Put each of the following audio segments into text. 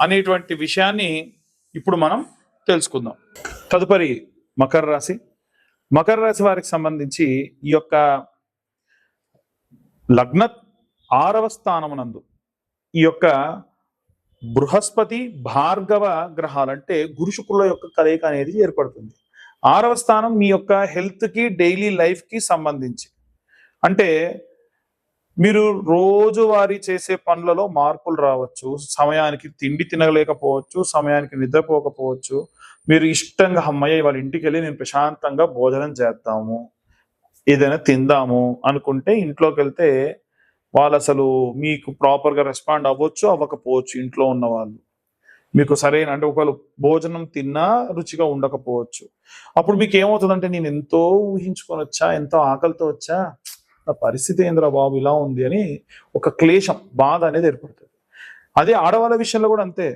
అనేటువంటి విషయాన్ని ఇప్పుడు మనం తెలుసుకుందాం. తదుపరి మకర రాశి. మకర రాశి వారికి సంబంధించి ఈ యొక్క లగ్న ఆరవ స్థానమునందు ఈ యొక్క బృహస్పతి భార్గవ గ్రహాలు అంటే గురు శుక్రుల యొక్క కలయిక అనేది ఏర్పడుతుంది. ఆరవ స్థానం మీ యొక్క హెల్త్కి డైలీ లైఫ్కి సంబంధించి. అంటే మీరు రోజువారీ చేసే పనులలో మార్పులు రావచ్చు సమయానికి తిండి తినలేకపోవచ్చు సమయానికి నిద్రపోకపోవచ్చు. మీరు ఇష్టంగా అమ్మయ్య వాళ్ళ ఇంటికి వెళ్ళి నేను ప్రశాంతంగా భోజనం చేద్దాము ఏదైనా తిందాము అనుకుంటే ఇంట్లోకి వెళ్తే వాళ్ళు అసలు మీకు ప్రాపర్గా రెస్పాండ్ అవ్వచ్చు అవ్వకపోవచ్చు ఇంట్లో ఉన్న వాళ్ళు మీకు సరైన అంటే ఒకవేళ భోజనం తిన్నా రుచిగా ఉండకపోవచ్చు. అప్పుడు మీకు ఏమవుతుందంటే నేను ఎంతో ఊహించుకొని వచ్చా ఎంతో ఆకలితో వచ్చా నా పరిస్థితి ఏంద్రా బాబు? ఇలా ఉంది అని ఒక క్లేశం బాధ అనేది ఏర్పడుతుంది. అదే ఆడవాళ్ళ విషయంలో కూడా అంతే.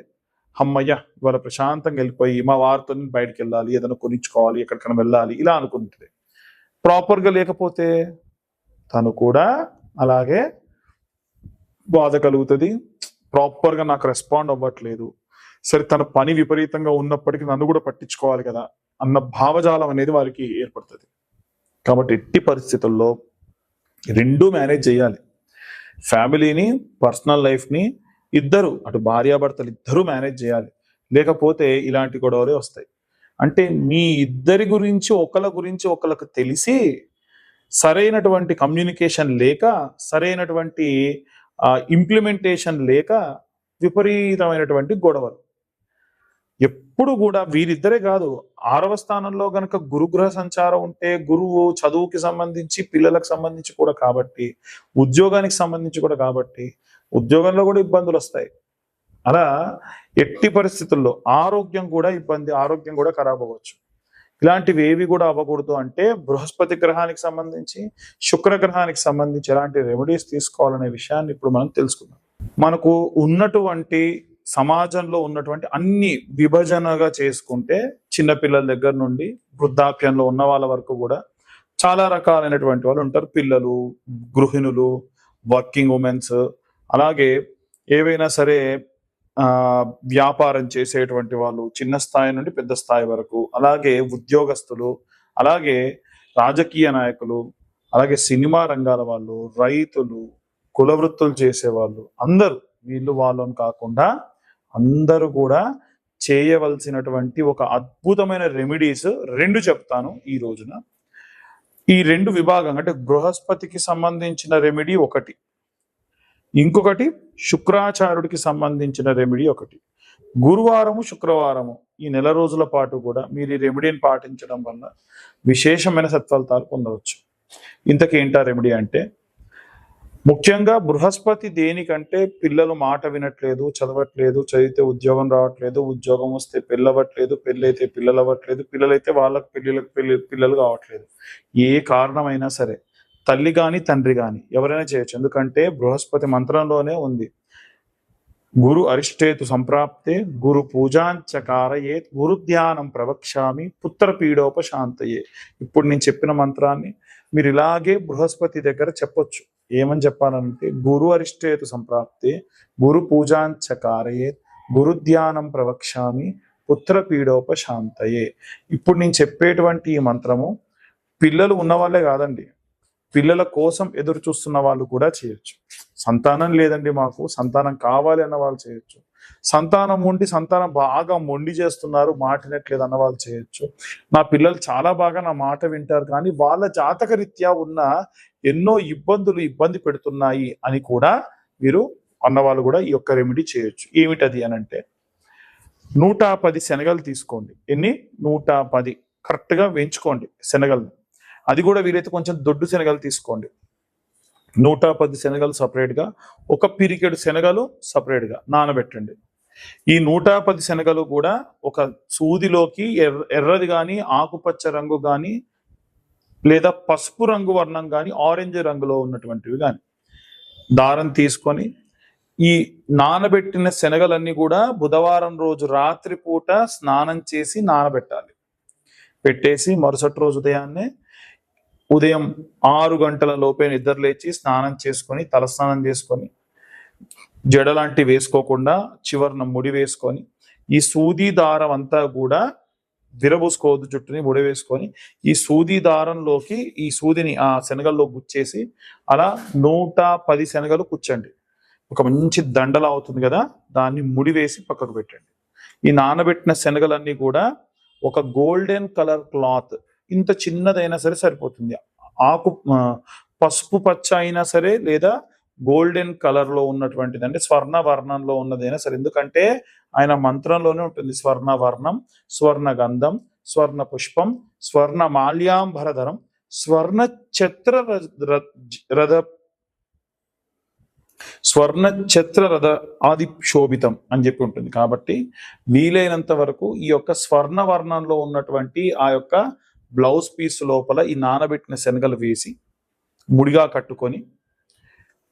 అమ్మయ్య ఇవాళ ప్రశాంతంగా వెళ్ళిపోయి మా వారితో బయటకు వెళ్ళాలి ఏదైనా కొనిచ్చుకోవాలి ఎక్కడికైనా వెళ్ళాలి ఇలా అనుకుంటుంది. ప్రాపర్గా లేకపోతే తను కూడా అలాగే బాధ కలుగుతుంది. ప్రాపర్గా నాకు రెస్పాండ్ అవ్వట్లేదు. సరే తన పని విపరీతంగా ఉన్నప్పటికీ నన్ను కూడా పట్టించుకోవాలి కదా అన్న భావజాలం అనేది వారికి ఏర్పడుతుంది. కాబట్టి ఎట్టి పరిస్థితుల్లో రెండూ మేనేజ్ చేయాలి. ఫ్యామిలీని పర్సనల్ లైఫ్ని ఇద్దరు అటు భార్యాభర్తలు ఇద్దరూ మేనేజ్ చేయాలి. లేకపోతే ఇలాంటి గొడవలే వస్తాయి. అంటే మీ ఇద్దరి గురించి ఒకళ్ళ గురించి ఒకళ్ళకు తెలిసి సరైనటువంటి కమ్యూనికేషన్ లేక సరైనటువంటి ఇంప్లిమెంటేషన్ లేక విపరీతమైనటువంటి గొడవలు. ఎప్పుడు కూడా వీరిద్దరే కాదు ఆరవ స్థానంలో గనక గురుగ్రహ సంచారం ఉంటే గురువు చదువుకి సంబంధించి పిల్లలకు సంబంధించి కూడా కాబట్టి ఉద్యోగానికి సంబంధించి కూడా కాబట్టి ఉద్యోగంలో కూడా ఇబ్బందులు వస్తాయి. అలా ఎట్టి పరిస్థితుల్లో ఆరోగ్యం కూడా ఇబ్బంది ఆరోగ్యం కూడా ఖరాబ్ అవ్వచ్చు. ఇలాంటివి ఏవి కూడా అవ్వకూడదు అంటే బృహస్పతి గ్రహానికి సంబంధించి శుక్ర గ్రహానికి సంబంధించి ఎలాంటి రెమెడీస్ తీసుకోవాలనే విషయాన్ని ఇప్పుడు మనం తెలుసుకుందాం. మనకు ఉన్నటువంటి సమాజంలో ఉన్నటువంటి అన్ని విభజనగా చేసుకుంటే చిన్నపిల్లల దగ్గర నుండి వృద్ధాప్యంలో ఉన్న వాళ్ళ వరకు కూడా చాలా రకాలైనటువంటి వాళ్ళు ఉంటారు. పిల్లలు గృహిణులు వర్కింగ్ ఉమెన్స్. అలాగే ఏవైనా సరే వ్యాపారం చేసేటువంటి వాళ్ళు చిన్న స్థాయి నుండి పెద్ద స్థాయి వరకు అలాగే ఉద్యోగస్తులు అలాగే రాజకీయ నాయకులు అలాగే సినిమా రంగాల వాళ్ళు రైతులు కుల వృత్తులు చేసేవాళ్ళు అందరూ వీళ్ళు వాళ్ళని కాకుండా అందరూ కూడా చేయవలసినటువంటి ఒక అద్భుతమైన రెమెడీస్ రెండు చెప్తాను ఈ రోజున. ఈ రెండు విభాగం అంటే బృహస్పతికి సంబంధించిన రెమెడీ ఒకటి. ఇంకొకటి శుక్రాచార్యుడికి సంబంధించిన రెమెడీ ఒకటి. గురువారము శుక్రవారము ఈ నెల రోజుల పాటు కూడా మీరు ఈ రెమెడీని పాటించడం వల్ల విశేషమైన సత్ఫలితాలు పొందవచ్చు. ఇంతకేంటా రెమెడీ అంటే ముఖ్యంగా బృహస్పతి దేనికంటే పిల్లలు మాట వినట్లేదు చదవట్లేదు చదివితే ఉద్యోగం రావట్లేదు ఉద్యోగం వస్తే పెళ్ళవట్లేదు పెళ్ళైతే పిల్లలు అవ్వట్లేదు పిల్లలైతే వాళ్ళకి పెళ్ళిళ్ళకి పెళ్ళి పిల్లలు కావట్లేదు. ఏ కారణమైనా సరే తల్లి కానీ తండ్రి కానీ ఎవరైనా చేయొచ్చు. ఎందుకంటే బృహస్పతి మంత్రంలోనే ఉంది. గురు అరిష్టేతు సంప్రాప్తే గురు పూజాంచకారయే గురు ధ్యానం ప్రవక్ష్యామి పుత్ర పీడోపశాంతయే. ఇప్పుడు నేను చెప్పిన మంత్రాన్ని మీరు ఇలాగే బృహస్పతి దగ్గర చెప్పొచ్చు. ఏమని చెప్పాలంటే గురు అరిష్టేతు సంప్రాప్తే గురు పూజాంచకారయే గురు ధ్యానం ప్రవక్ష్యామి పుత్ర పీడోపశాంతయే. ఇప్పుడు నేను చెప్పేటువంటి ఈ మంత్రము పిల్లలు ఉన్న వాళ్ళే కాదండి. పిల్లల కోసం ఎదురు చూస్తున్న వాళ్ళు కూడా చేయొచ్చు. సంతానం లేదండి మాకు సంతానం కావాలి అన్న వాళ్ళు చేయొచ్చు. సంతానం ఉండి సంతానం బాగా మొండి చేస్తున్నారు మాటినట్లేదు అన్న వాళ్ళు చేయొచ్చు. నా పిల్లలు చాలా బాగా నా మాట వింటారు కానీ వాళ్ళ జాతకరీత్యా ఉన్న ఎన్నో ఇబ్బందులు ఇబ్బంది పెడుతున్నాయి అని కూడా మీరు అన్నవాళ్ళు కూడా ఈ యొక్క రెమెడీ చేయొచ్చు. ఏమిటది అని అంటే నూట పది శనగలు తీసుకోండి. ఎన్ని? నూట పది. కరెక్ట్గా వేయించుకోండి శనగలు అది కూడా వీలైతే కొంచెం దొడ్డు శనగలు తీసుకోండి. నూట పది శనగలు సపరేట్గా ఒక పిరికెడు శనగలు సపరేట్గా నానబెట్టండి. ఈ నూట పది శనగలు కూడా ఒక సూదిలోకి ఎర్ర ఎర్రది కానీ ఆకుపచ్చ రంగు కానీ లేదా పసుపు రంగు వర్ణం కానీ ఆరెంజ్ రంగులో ఉన్నటువంటివి కానీ దారం తీసుకొని ఈ నానబెట్టిన శనగలన్నీ కూడా బుధవారం రోజు రాత్రి పూట స్నానం చేసి నానబెట్టాలి. పెట్టేసి మరుసటి రోజు ఉదయాన్నే ఉదయం ఆరు గంటల లోపే నిద్ర లేచి స్నానం చేసుకొని తలస్నానం చేసుకొని జడ లాంటివి వేసుకోకుండా చివరన ముడి వేసుకొని ఈ సూది దారం అంతా కూడా విరబూసుకోవద్దు జుట్టుని ముడి వేసుకొని ఈ సూది దారంలోకి ఈ సూదిని ఆ శనగల్లో గుచ్చేసి అలా నూట పది శనగలు కూర్చండి. ఒక మంచి దండలా అవుతుంది కదా దాన్ని ముడి వేసి పక్కకు పెట్టండి. ఈ నానబెట్టిన శనగలన్నీ కూడా ఒక గోల్డెన్ కలర్ క్లాత్. ఇంత చిన్నదైనా సరే సరిపోతుంది. ఆకు పసుపు పచ్చ అయినా సరే లేదా గోల్డెన్ కలర్లో ఉన్నటువంటిది అంటే స్వర్ణ వర్ణంలో ఉన్నదైనా సరే ఎందుకంటే ఆయన మంత్రంలోనే ఉంటుంది. స్వర్ణ వర్ణం స్వర్ణ గంధం స్వర్ణ పుష్పం స్వర్ణ మాల్యాంబరధరం స్వర్ణ ఛత్ర రథ స్వర్ణ ఛత్ర రథ ఆది శోభితం అని చెప్పి ఉంటుంది. కాబట్టి వీలైనంత వరకు ఈ యొక్క స్వర్ణ వర్ణంలో ఉన్నటువంటి ఆ యొక్క బ్లౌజ్ పీస్ లోపల ఈ నానబెట్టిన శనగలు వేసి ముడిగా కట్టుకొని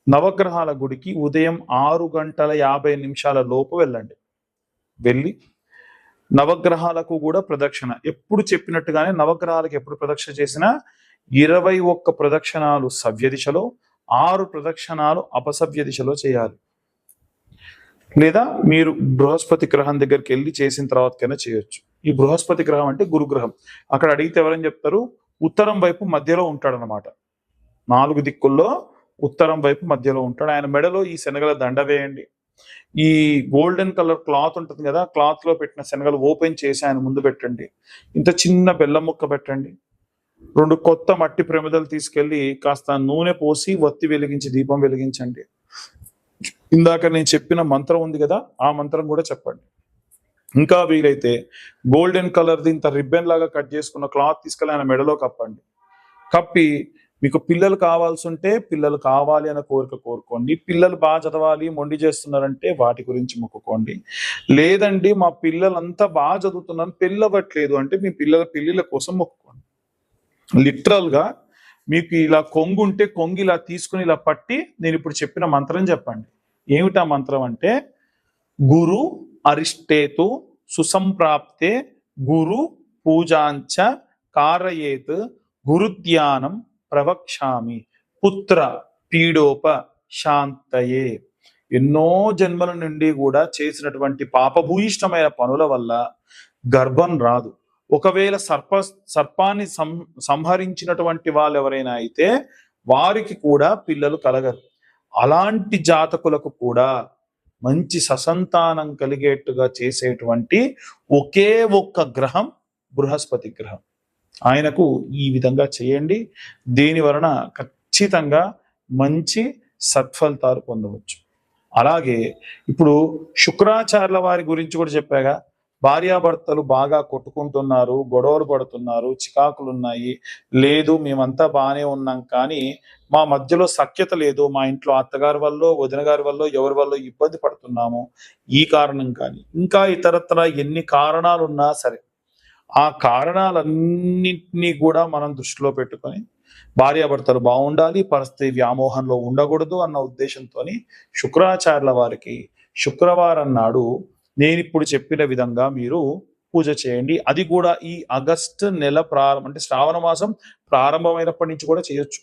నవగ్రహాల గుడికి ఉదయం ఆరు గంటల యాభై నిమిషాల లోపు వెళ్ళండి. వెళ్ళి నవగ్రహాలకు కూడా ప్రదక్షిణ. ఎప్పుడు చెప్పినట్టుగానే నవగ్రహాలకు ఎప్పుడు ప్రదక్షిణ చేసినా ఇరవై ఒక్క ప్రదక్షిణాలు సవ్య దిశలో ఆరు ప్రదక్షిణాలు అపసవ్య దిశలో చేయాలి. లేదా మీరు బృహస్పతి గ్రహం దగ్గరికి వెళ్ళి చేసిన తర్వాతకైనా చేయొచ్చు. ఈ బృహస్పతి గ్రహం అంటే గురుగ్రహం. అక్కడ అడిగితే ఎవరని చెప్తారు? ఉత్తరం వైపు మధ్యలో ఉంటాడనమాట నాలుగు దిక్కుల్లో ఉత్తరం వైపు మధ్యలో ఉంటాడు. ఆయన మెడలో ఈ శనగల దండ వేయండి. ఈ గోల్డెన్ కలర్ క్లాత్ ఉంటుంది కదా క్లాత్లో పెట్టిన శనగలు ఓపెన్ చేసి ఆయన ముందు పెట్టండి. ఇంత చిన్న బెల్లం ముక్క పెట్టండి. రెండు కొత్త మట్టి ప్రమిదలు తీసుకెళ్ళి కాస్త నూనె పోసి వత్తి వెలిగించి దీపం వెలిగించండి. ఇందాక నేను చెప్పిన మంత్రం ఉంది కదా ఆ మంత్రం కూడా చెప్పండి. ఇంకా వీలైతే గోల్డెన్ కలర్ది ఇంత రిబ్బన్ లాగా కట్ చేసుకున్న క్లాత్ తీసుకెళ్ళి ఆయన మెడలో కప్పండి. కప్పి మీకు పిల్లలు కావాల్సి ఉంటే పిల్లలు కావాలి అన్న కోరిక కోరుకోండి. పిల్లలు బాగా చదవాలి మొండి చేస్తున్నారంటే వాటి గురించి మొక్కుకోండి. లేదండి మా పిల్లలంతా బాగా చదువుతున్నారు పెళ్ళవట్లేదు అంటే మీ పిల్లల పెళ్ళిళ్ళ కోసం మొక్కుకోండి. లిటరల్గా మీకు ఇలా కొంగు ఉంటే కొంగు ఇలా తీసుకుని ఇలా పట్టి నేను ఇప్పుడు చెప్పిన మంత్రం చెప్పండి. ఏమిటా మంత్రం అంటే గురు అరిష్టేతు సుసంప్రాప్తే గురు పూజాంచ కారయేత్ గురుధ్యానం ప్రవక్షామి పుత్ర పీడోప శాంతయే ఎన్నో జన్మల నుండి కూడా చేసినటువంటి పాపభూయిష్టమైన పనుల వల్ల గర్భం రాదు. ఒకవేళ సర్ప సర్పాన్ని సం సంహరించినటువంటి వాళ్ళు ఎవరైనా అయితే వారికి కూడా పిల్లలు కలగరు. అలాంటి జాతకులకు కూడా మంచి ససంతానం కలిగేట్టుగా చేసేటువంటి ఒకే ఒక్క గ్రహం బృహస్పతి గ్రహం. ఆయనకు ఈ విధంగా చేయండి. దీని వలన ఖచ్చితంగా మంచి సత్ఫలితాలు పొందవచ్చు. అలాగే ఇప్పుడు శుక్రాచార్యుల వారి గురించి కూడా చెప్పాగా భార్యాభర్తలు బాగా కొట్టుకుంటున్నారు గొడవలు పడుతున్నారు చికాకులు ఉన్నాయి లేదు మేమంతా బాగానే ఉన్నాం కానీ మా మధ్యలో సఖ్యత లేదు. మా ఇంట్లో అత్తగారి వల్ల వదిన గారి వల్ల ఎవరి వల్ల ఇబ్బంది పడుతున్నాము. ఈ కారణం కానీ ఇంకా ఇతరత్ర ఎన్ని కారణాలున్నా సరే ఆ కారణాలన్నింటినీ కూడా మనం దృష్టిలో పెట్టుకొని భార్యాభర్తలు బాగుండాలి పరిస్థితి వ్యామోహంలో ఉండకూడదు అన్న ఉద్దేశంతో శుక్రాచార్యుల వారికి శుక్రవారం నాడు నేను ఇప్పుడు చెప్పిన విధంగా మీరు పూజ చేయండి. అది కూడా ఈ ఆగస్టు నెల ప్రారంభం అంటే శ్రావణ మాసం ప్రారంభమైనప్పటి నుంచి కూడా చేయొచ్చు.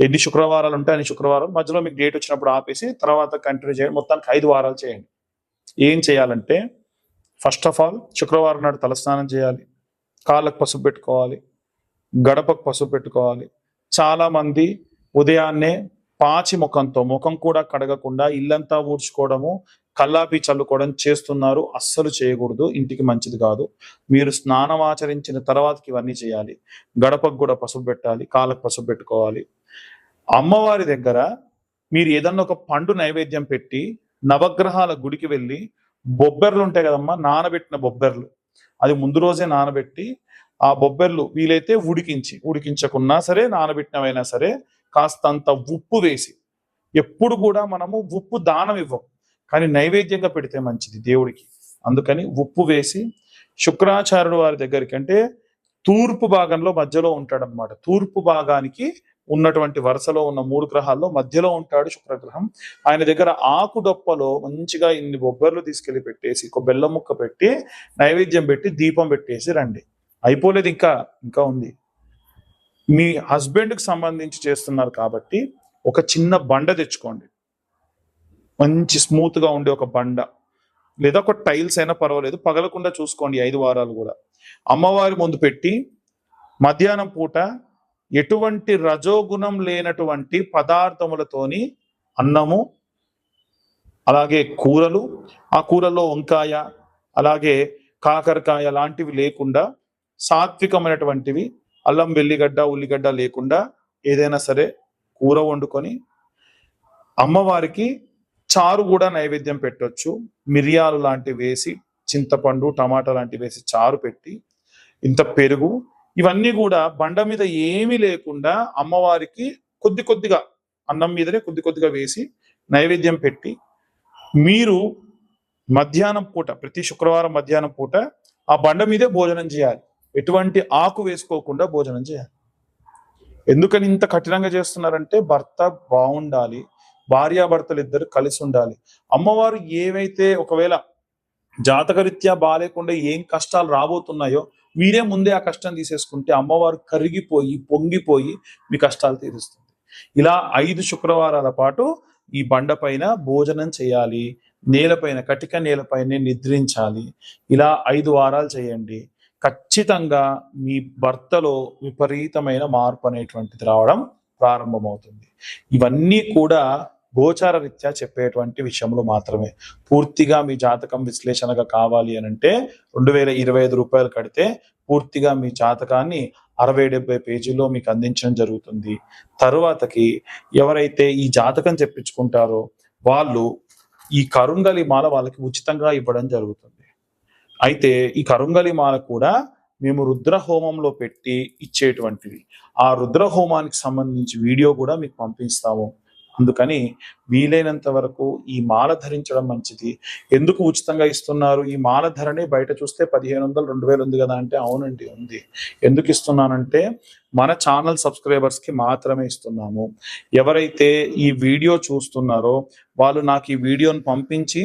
ఎన్ని శుక్రవారాలు ఉంటాయి అన్ని శుక్రవారం మధ్యలో మీకు డేట్ వచ్చినప్పుడు ఆపేసి తర్వాత కంటిన్యూ చేయండి. మొత్తానికి ఐదు వారాలు చేయండి. ఏం చేయాలంటే ఫస్ట్ ఆఫ్ ఆల్ శుక్రవారం నాడు తలస్నానం చేయాలి. కాళ్ళకు పసుపు పెట్టుకోవాలి. గడపకు పసుపు పెట్టుకోవాలి. చాలామంది ఉదయాన్నే పాచి ముఖంతో ముఖం కూడా కడగకుండా ఇల్లంతా ఊడ్చుకోవడము కల్లాపి చల్లుకోవడం చేస్తున్నారు. అస్సలు చేయకూడదు. ఇంటికి మంచిది కాదు. మీరు స్నానం ఆచరించిన తర్వాతకి ఇవన్నీ చేయాలి. గడపకు కూడా పసుపు పెట్టాలి. కాళ్ళకు పసుపు పెట్టుకోవాలి. అమ్మవారి దగ్గర మీరు ఏదన్నా ఒక పండు నైవేద్యం పెట్టి నవగ్రహాల గుడికి వెళ్ళి బొబ్బెర్లు ఉంటాయి కదమ్మా నానబెట్టిన బొబ్బెర్లు. అది ముందు రోజే నానబెట్టి ఆ బొబ్బెర్లు వీలైతే ఉడికించి ఉడికించకున్నా సరే నానబెట్టినవైనా సరే కాస్తంత ఉప్పు వేసి ఎప్పుడు కూడా మనము ఉప్పు దానం ఇవ్వం కానీ నైవేద్యంగా పెడితే మంచిది దేవుడికి. అందుకని ఉప్పు వేసి శుక్రాచార్యుడు వారి దగ్గరికి అంటే తూర్పు భాగంలో మధ్యలో ఉంటాడనమాట తూర్పు భాగానికి ఉన్నటువంటి వరుసలో ఉన్న మూడు గ్రహాల్లో మధ్యలో ఉంటాడు శుక్రగ్రహం. ఆయన దగ్గర ఆకు డొప్పలో మంచిగా ఇన్ని బొబ్బర్లు తీసుకెళ్ళి పెట్టేసి ఒక బెల్లం ముక్క పెట్టి నైవేద్యం పెట్టి దీపం పెట్టేసి రండి. అయిపోలేదు ఇంకా ఇంకా ఉంది. మీ హస్బెండ్కి సంబంధించి చేస్తున్నారు కాబట్టి ఒక చిన్న బండ తెచ్చుకోండి. మంచి స్మూత్గా ఉండే ఒక బండ. లేదా ఒక టైల్స్ అయినా పర్వాలేదు పగలకుండా చూసుకోండి ఐదు వారాలు కూడా. అమ్మవారి ముందు పెట్టి మధ్యాహ్నం పూట ఎటువంటి రజోగుణం లేనటువంటి పదార్థములతోని అన్నము అలాగే కూరలు ఆ కూరలో వంకాయ అలాగే కాకరకాయ లాంటివి లేకుండా సాత్వికమైనటువంటివి అల్లం వెల్లిగడ్డ ఉల్లిగడ్డ లేకుండా ఏదైనా సరే కూర వండుకొని అమ్మవారికి చారు కూడా నైవేద్యం పెట్టొచ్చు. మిరియాలు లాంటివి వేసి చింతపండు టమాటా లాంటివి వేసి చారు పెట్టి ఇంత పెరుగు ఇవన్నీ కూడా బండ మీద ఏమీ లేకుండా అమ్మవారికి కొద్ది కొద్దిగా అన్నం మీదనే కొద్ది కొద్దిగా వేసి నైవేద్యం పెట్టి మీరు మధ్యాహ్నం పూట ప్రతి శుక్రవారం మధ్యాహ్నం పూట ఆ బండ మీదే భోజనం చేయాలి. ఎటువంటి ఆకు వేసుకోకుండా భోజనం చేయాలి. ఎందుకని ఇంత కఠినంగా చేస్తున్నారంటే భర్త బాగుండాలి భార్యాభర్తలు ఇద్దరు కలిసి ఉండాలి. అమ్మవారు ఏవైతే ఒకవేళ జాతకరీత్యా బాగాలేకుండా ఏం కష్టాలు రాబోతున్నాయో మీరే ముందే ఆ కష్టం తీసేసుకుంటే అమ్మవారు కరిగిపోయి పొంగిపోయి మీ కష్టాలు తీరుస్తుంది. ఇలా ఐదు శుక్రవారాల పాటు ఈ బండ పైన భోజనం చేయాలి నేలపైన కటిక నేలపైనే నిద్రించాలి. ఇలా ఐదు వారాలు చేయండి. ఖచ్చితంగా మీ భర్తలో విపరీతమైన మార్పు అనేటువంటిది రావడం ప్రారంభమవుతుంది. ఇవన్నీ కూడా గోచార రీత్యా చెప్పేటువంటి విషయంలో మాత్రమే. పూర్తిగా మీ జాతకం విశ్లేషణగా కావాలి అని అంటే రెండు వేల ఇరవై ఐదు రూపాయలు కడితే పూర్తిగా మీ జాతకాన్ని అరవై డెబ్బై పేజీలో మీకు అందించడం జరుగుతుంది. తరువాతకి ఎవరైతే ఈ జాతకం చెప్పించుకుంటారో వాళ్ళు ఈ కరుంగలి మాల వాళ్ళకి ఉచితంగా ఇవ్వడం జరుగుతుంది. అయితే ఈ కరుంగలి మాల కూడా మేము రుద్ర హోమంలో పెట్టి ఇచ్చేటువంటివి ఆ రుద్ర హోమానికి సంబంధించి వీడియో కూడా మీకు పంపిస్తాము. అందుకని వీలైనంత వరకు ఈ మాల ధరించడం మంచిది. ఎందుకు ఉచితంగా ఇస్తున్నారు? ఈ మాల ధరని బయట చూస్తే పదిహేను వందలు రెండు వేలు ఉంది కదా అంటే అవునండి ఉంది. ఎందుకు ఇస్తున్నానంటే మన ఛానల్ సబ్స్క్రైబర్స్కి మాత్రమే ఇస్తున్నాము. ఎవరైతే ఈ వీడియో చూస్తున్నారో వాళ్ళు నాకు ఈ వీడియోను పంపించి